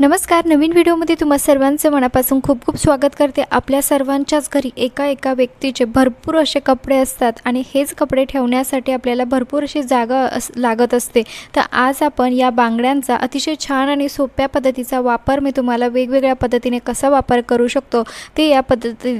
नमस्कार नवीन व्हिडिओमध्ये तुम्हा सर्वांचं मनापासून खूप खूप स्वागत करते. आपल्या सर्वांच्याच घरी एका एका व्यक्तीचे भरपूर असे कपडे असतात आणि हेच कपडे ठेवण्यासाठी आपल्याला भरपूर अशी जागा अस लागत असते. तर आज आपण या बांगड्यांचा अतिशय छान आणि सोप्या पद्धतीचा वापर मी तुम्हाला वेगवेगळ्या पद्धतीने कसा वापर करू शकतो ते या पद्धती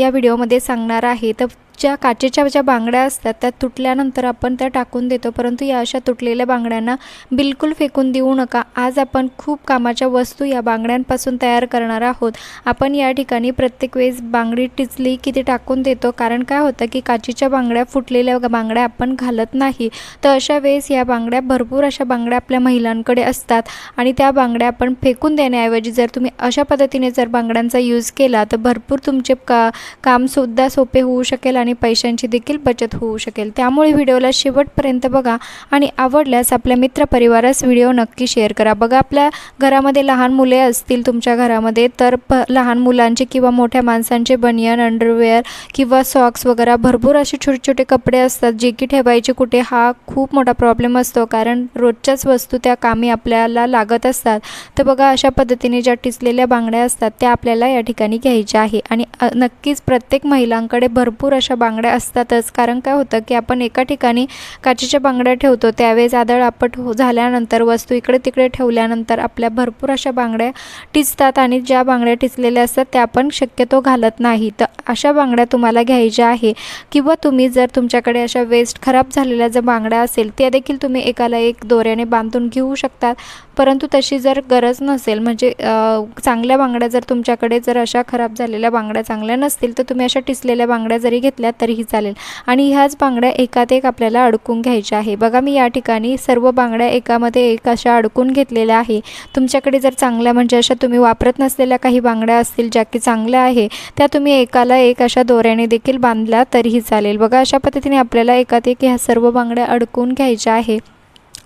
या व्हिडिओमध्ये सांगणार आहे. तर ज्या काचेच्या ज्या बांगड्या असतात त्या तुटल्यानंतर आपण त्या टाकून देतो. परंतु या अशा तुटलेल्या बांगड्यांना बिलकुल फेकून देऊ नका. आज आपण खूप कामाच्या वस्तू या बांगड्यांपासून तयार करणार आहोत. आपण या ठिकाणी प्रत्येक वेळेस बांगडी टिचली की ती टाकून देतो. कारण काय होतं की काचेच्या बांगड्या फुटलेल्या बांगड्या आपण घालत नाही. तर अशा वेळेस या बांगड्या भरपूर अशा बांगड्या आपल्या महिलांकडे असतात आणि त्या बांगड्या आपण फेकून देण्याऐवजी जर तुम्ही अशा पद्धतीने जर बांगड्यांचा यूज केला तर भरपूर तुमचे का कामसुद्धा सोपे होऊ शकेल आणि पैशांची देखील बचत होऊ शकेल. त्यामुळे व्हिडिओला शेवटपर्यंत बघा आणि आवडल्यास आपल्या मित्रपरिवारास व्हिडिओ नक्की शेअर करा. बघा आपल्या घरामध्ये लहान मुले असतील तुमच्या घरामध्ये तर प लहान मुलांचे किंवा मोठ्या माणसांचे बनियन अंडरवेअर किंवा सॉक्स वगैरे भरपूर असे छोटे छोटे कपडे असतात जे की ठेवायचे कुठे. हा खूप मोठा प्रॉब्लेम असतो कारण रोजच्याच वस्तू त्या कामी आपल्याला लागत असतात. तर बघा अशा पद्धतीने ज्या टिचलेल्या बांगड्या असतात त्या आपल्याला या ठिकाणी घ्यायच्या आहे. आणि नक्कीच प्रत्येक महिलांकडे भरपूर अशा बांगड्या असतातच. कारण काय होतं की आपण एका ठिकाणी काचेच्या बांगड्या ठेवतो त्यावेळेस आदळ आपट हो झाल्यानंतर वस्तू इकडे तिकडे ठेवल्यानंतर आपल्या भरपूर अशा बांगड्या टिचतात आणि ज्या बांगड्या टिचलेल्या असतात त्या आपण शक्यतो घालत नाही. तर अशा बांगड्या तुम्हाला घ्यायच्या आहे. किंवा तुम्ही जर तुमच्याकडे अशा वेस्ट खराब झालेल्या जर बांगड्या असेल त्या देखील तुम्ही एकाला एक दोऱ्याने बांधून घेऊ शकतात. परंतु तशी जर गरज नसेल म्हणजे चांगल्या बांगड्या जर तुमच्याकडे जर अशा खराब झालेल्या बांगड्या चांगल्या नसतील तर तुम्ही अशा टिचलेल्या बांगड्या जरी घेतल्या तरीही चालेल. आणि ह्याच बांगड्या एकात एक आपल्याला अडकून घ्यायच्या आहे. बघा मी या ठिकाणी सर्व बांगड्या एकामध्ये एक अशा अडकून घेतलेल्या आहे. तुमच्याकडे जर चांगल्या म्हणजे अशा तुम्ही वापरत नसलेल्या काही बांगड्या असतील ज्या की चांगल्या आहे त्या तुम्ही एकाला एक अशा दोऱ्याने देखील बांधल्या तरीही चालेल. बघा अशा पद्धतीने आपल्याला एकात एक ह्या सर्व बांगड्या अडकून घ्यायच्या आहे.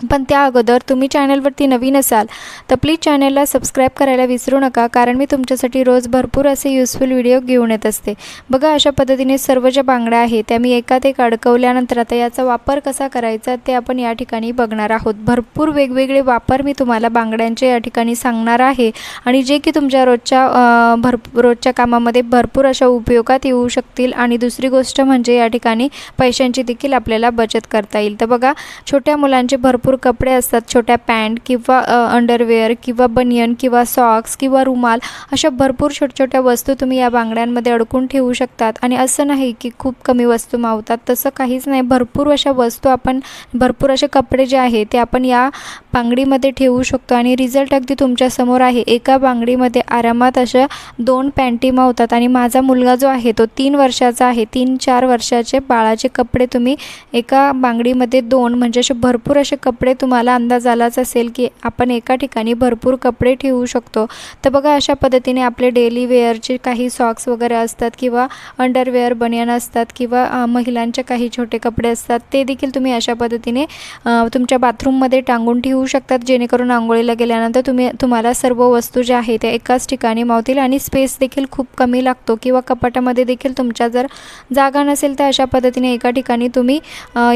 पण त्या अगोदर तुम्ही चॅनलवरती नवीन असाल तर प्लीज चॅनलला सबस्क्राईब करायला विसरू नका कारण मी तुमच्यासाठी रोज भरपूर असे युजफुल व्हिडिओ घेऊन येत असते. बघा अशा पद्धतीने सर्व ज्या बांगड्या आहेत त्या मी एकात एक अडकवल्यानंतर आता याचा वापर कसा करायचा ते आपण या ठिकाणी बघणार आहोत. भरपूर वेगवेगळे वापर मी तुम्हाला बांगड्यांचे या ठिकाणी सांगणार आहे आणि जे की तुमच्या रोजच्या भरपूर भर रोजच्या कामामध्ये भरपूर अशा उपयोगात येऊ शकतील आणि दुसरी गोष्ट म्हणजे या ठिकाणी पैशांची देखील आपल्याला बचत करता येईल. तर बघा छोट्या मुलांचे भरपूर भरपूर कपडे असतात छोट्या पॅन्ट किंवा अंडरवेअर किंवा बनियन किंवा सॉक्स किंवा रुमाल अशा भरपूर छोट्या छोट्या वस्तू तुम्ही या बांगड्यांमध्ये अडकून ठेवू शकतात. आणि असं नाही की खूप कमी वस्तू मावतात तसं काहीच नाही. भरपूर अशा वस्तू आपण भरपूर असे कपडे जे आहे ते आपण या बांगडीमध्ये ठेवू शकतो. आणि रिझल्ट अगदी तुमच्यासमोर आहे. एका बांगडीमध्ये आरामात अशा दोन पॅन्टी मावतात. आणि माझा मुलगा जो आहे तो तीन वर्षाचा आहे. तीन चार वर्षाचे बाळाचे कपडे तुम्ही एका बांगडीमध्ये दोन म्हणजे असे भरपूर असे कपडे कपडे तुम्हाला अंदाज आलाच असेल की आपण एका ठिकाणी भरपूर कपडे ठेवू शकतो. तर बघा अशा पद्धतीने आपले डेली वेअरचे काही सॉक्स वगैरे असतात किंवा अंडरवेअर बनियान असतात किंवा महिलांचे काही छोटे कपडे असतात ते देखील तुम्ही अशा पद्धतीने तुमच्या बाथरूममध्ये टांगून ठेवू शकतात. जेणेकरून आंघोळीला गेल्यानंतर तुम्ही तुम्हाला सर्व वस्तू ज्या आहेत त्या एकाच ठिकाणी मावतील आणि स्पेस देखील खूप कमी लागतो किंवा कपाटामध्ये देखील तुमच्या जर जागा नसेल तर अशा पद्धतीने एका ठिकाणी तुम्ही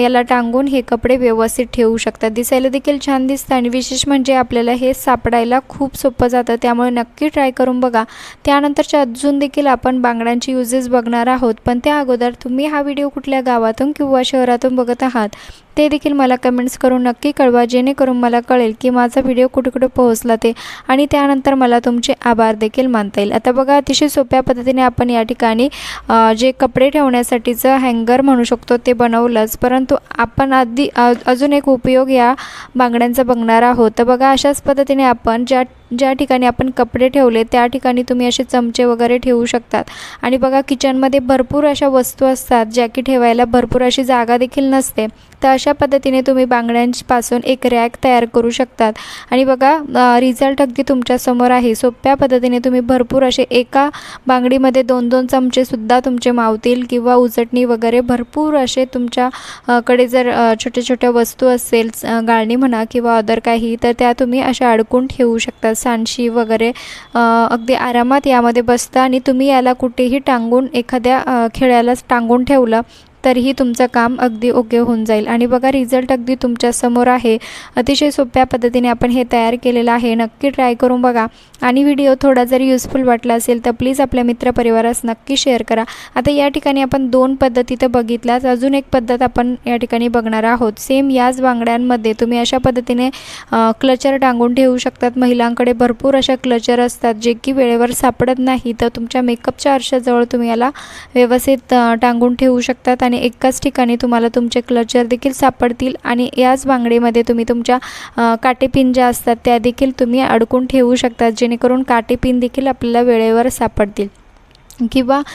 याला टांगून हे कपडे व्यवस्थित ठेवू शकतात दिसायला देखील छान दिसतं आणि विशेष म्हणजे आपल्याला हे सापडायला खूप सोपं जातं. त्यामुळे नक्की ट्राय करून बघा. त्यानंतरच्या अजून देखील आपण बांगड्यांची युजेस बघणार आहोत. पण त्या अगोदर तुम्ही हा व्हिडिओ कुठल्या गावातून किंवा शहरातून बघत आहात ते देखील मला कमेंट्स करून नक्की कळवा. जेणेकरून मला कळेल की माझा व्हिडिओ कुठे कुठे पोहोचला ते. आणि त्यानंतर मला तुमचे आभार देखील मानता येईल. आता बघा अतिशय सोप्या पद्धतीने आपण या ठिकाणी जे कपडे ठेवण्यासाठीचं हँगर म्हणू शकतो ते बनवलंच. परंतु आपण आधी अजून एक उपयोग या बांगड्यांचा बघणार आहोत. तर बघा अशाच पद्धतीने आपण ज्या ज्या ठिकाणी आपण कपडे ठेवले त्या ठिकाणी तुम्ही असे चमचे वगैरे ठेवू शकतात. आणि बघा किचनमध्ये भरपूर अशा वस्तू असतात ज्या की ठेवायला भरपूर अशी जागा देखील नसते. तर अशा पद्धतीने तुम्ही बांगड्यांपासून एक रॅक तयार करू शकतात. आणि बघा रिझल्ट अगदी तुमच्यासमोर आहे. सोप्या पद्धतीने तुम्ही भरपूर असे एका बांगडीमध्ये दोन दोन चमचेसुद्धा तुमचे मावतील किंवा उचटणी वगैरे भरपूर असे तुमच्याकडे जर छोट्या छोट्या वस्तू असेल गाळणी म्हणा किंवा अदर काही तर त्या तुम्ही अशा अडकून ठेवू शकता. सांडशी वगैरे अगदी आरामात यामध्ये बसतं आणि तुम्ही याला कुठेही टांगून एखाद्या खेळ्यालाच टांगून ठेवलं तरीही तुमचं काम अगदी ओके होऊन जाईल. आणि बघा रिझल्ट अगदी तुमच्यासमोर आहे. अतिशय सोप्या पद्धतीने आपण हे तयार केलेलं आहे. नक्की ट्राय करून बघा. आणि व्हिडिओ थोडा जरी युजफुल वाटला असेल तर प्लीज आपल्या मित्रपरिवारास नक्की शेअर करा. आता या ठिकाणी आपण दोन पद्धती तर बघितल्याच अजून एक पद्धत आपण या ठिकाणी बघणार आहोत. सेम याच बांगड्यांमध्ये तुम्ही अशा पद्धतीने क्लचर टांगून ठेवू शकतात. महिलांकडे भरपूर अशा क्लचर असतात जे की वेळेवर सापडत नाही. तर तुमच्या मेकअपच्या आरशाजवळ तुम्ही याला व्यवस्थित टांगून ठेवू शकतात. आणि एकाच ठिकाणी तुम्हाला तुमचे क्लचर देखील सापडतील आणि याच बांगडीमध्ये तुम्ही तुमच्या काटेपिन ज्या असतात त्या देखील तुम्ही अडकून ठेवू शकतात जेणेकरून काटेपिन देखील आपल्याला वेळेवर सापडतील. किंवा